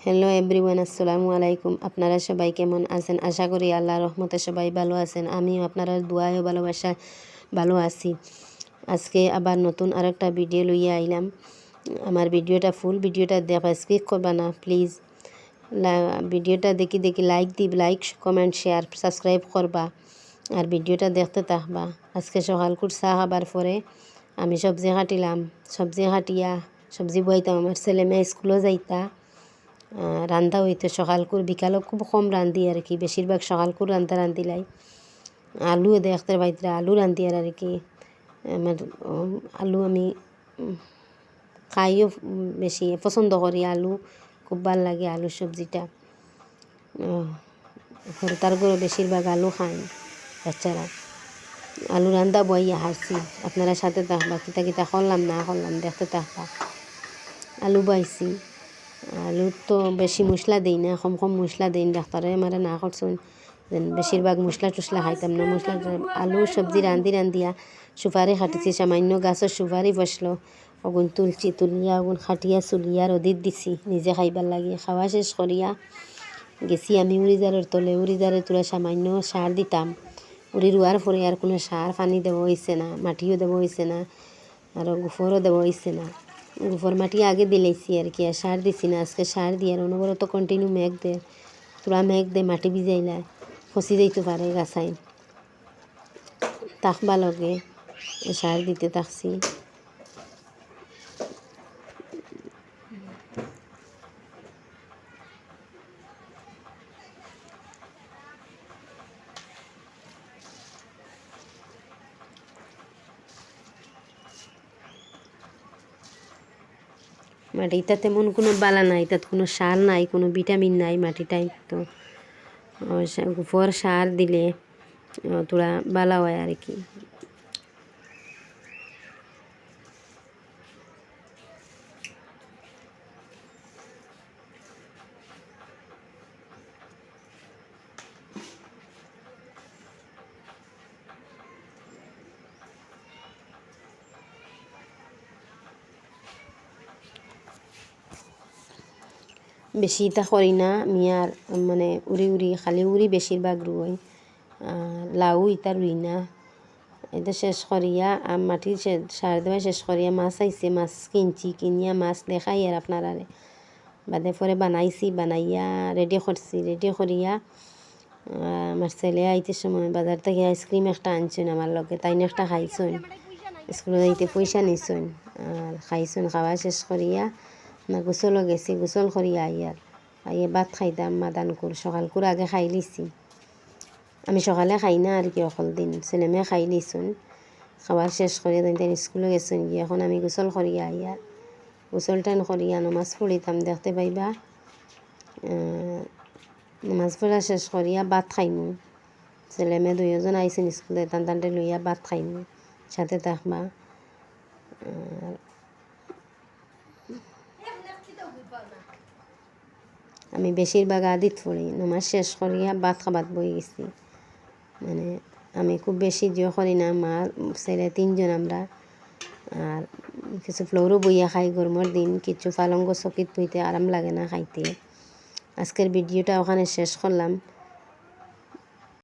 Hello everyone আসসালামু আলাইকুম আপনারা সবাই কেমন আছেন আশা করি আল্লাহ রহমতে সবাই ভালো আছেন আমিও আপনারা দোয়ায় ভালোবাসা ভালো আছি আজকে আবার নতুন আরেকটা ভিডিও লইয়া আইলাম আমার ভিডিওটা ফুল ভিডিওটা দেখা স্কিপ করবা না প্লিজ ভিডিওটা দেখি দেখি লাইক দিব লাইক কমেন্ট শেয়ার সাবস্ক্রাইব করবা আর ভিডিওটা দেখতে থাকবা আজকে সকালকুর চা খাবার পরে আমি সবজি কাটিলাম সবজি কাটিয়া সবজি বইতাম আমার ছেলে মেয়ে স্কুলে যাইতা রান্ধা হইতো সকালকুর বিকালও খুব কম রান্ধি আর কি বেশিরভাগ সকালকুর রান্ধা রান্ধিলাই আলু দেখতে বাইতে আলু রান্ধি আর কি আমার আলু আমি খাইও বেশি পছন্দ করি আলু, খুব ভালো লাগে আলু সবজিটা তার করে বেশিরভাগ আলু খায় বাচ্চারা আলু রান্দা বইয়া হারছি আপনারা সাথে থাকবা কিতা কিতা করলাম না করলাম দেখতে থাকবা। আলু বাইছি আলু তো বেশি মশলা দিই না, কম কম মশলা দিই ডাক্তারে আমার না করছেন বেশিরভাগ মশলা টসলা খাইতাম না। মশলা আলু সবজি রান্ধি রান্ধিয়া সুপারি খাটিছি, সামান্য গাছের সুপারি বসল অগুন তুলছি তুলিয়া অগুন খাটিয়া চুলিয়া রদিত দিছি। নিজে খাইবার লাগে। খাওয়া শেষ করিয়া গেছি আমি উড়িজারের তলে। উড়িজারে তুলে সামান্য সার দিতাম উড়ি রোয়ার পরে আর কোনো সার পানি দেব হয়েছে না, মাটিও দেব হয়েছে না আর গোফরও দেব হয়েছে না। গোফর মাটি আগে দিলেছি আর কি, আর সার দিছি না, আজকে সার দিয়ে আর অনবরত কন্টিনিউ মেঘ দে, তোরা মেঘ দে, মাটি ভিজাইলা ফসি যাইতে পারে গাছাই তাকবা লগে সার দিতে থাকছি মাটিটা তেমন কোনো বালা নাই তাতে কোনো সার নাই, কোনো ভিটামিন নাই মাটিটাই তো। গোবর সার দিলে তোরা বালা হয় আর কি। বেশি ইটা করি না, আমি আর মানে উড়ি উড়ি, খালি উড়ি বেশিরভাগ রুই। লাউ ইটা রুই না। এটা শেষ করিয়া আম মাটি সে- সার দেওয়া শেষ করিয়া মাছ আইছে, মাছ কিনছি, কিনিয়া মাছ দেখাই আর আপনারা বাদে পরে বানাইছি, বানাইয়া রেডি করছি রেডি করিয়া আমার ছেলে আইতে সময় বাজার থেকে আইসক্রিম একটা আনছেন আমার লগে, তাই একটা খাইছেন। স্কুলে যাইতে পয়সা নিছেন, আর খাইছেন, খাওয়া শেষ করিয়া না গোসলও গেছি গোসল করিয়া আইয়ার আইয়ে ভাত খাইতাম মাদানকুর সকালকুর আগে খাই লিছি আমি সকালে খাই না আর কি অকল দিন ছেলে মেয়ে খাই লিছুন খাবার শেষ করিয়া তাই তাই স্কুলে গেছেন গিয়ে এখন আমি গোসল করিয়া আইয়ার গোসল টান করিয়া নমাজ পড়িতাম দেখতে পাইবা আহ, নামাজ পড়া শেষ করিয়া ভাত খাইমু ছেলে মেয়ে দুইজন আইসেন স্কুলে টান টানটে লইয়া ভাত খাইমু সাথে থাকবা আর আমি বেশিরভাগ আদিত পড়ি, নমাজ শেষ করিয়া ভাত খাবার বই গেছি। মানে আমি খুব বেশি জিও করি না, মা, ছেলে তিনজন আমরা। আর কিছু ফ্লোরও বইয়া খাই গরমের দিন, কিছু পালঙ্গ চকিত বইতে আরাম লাগে না খাইতে। আজকের ভিডিওটা ওখানে শেষ করলাম।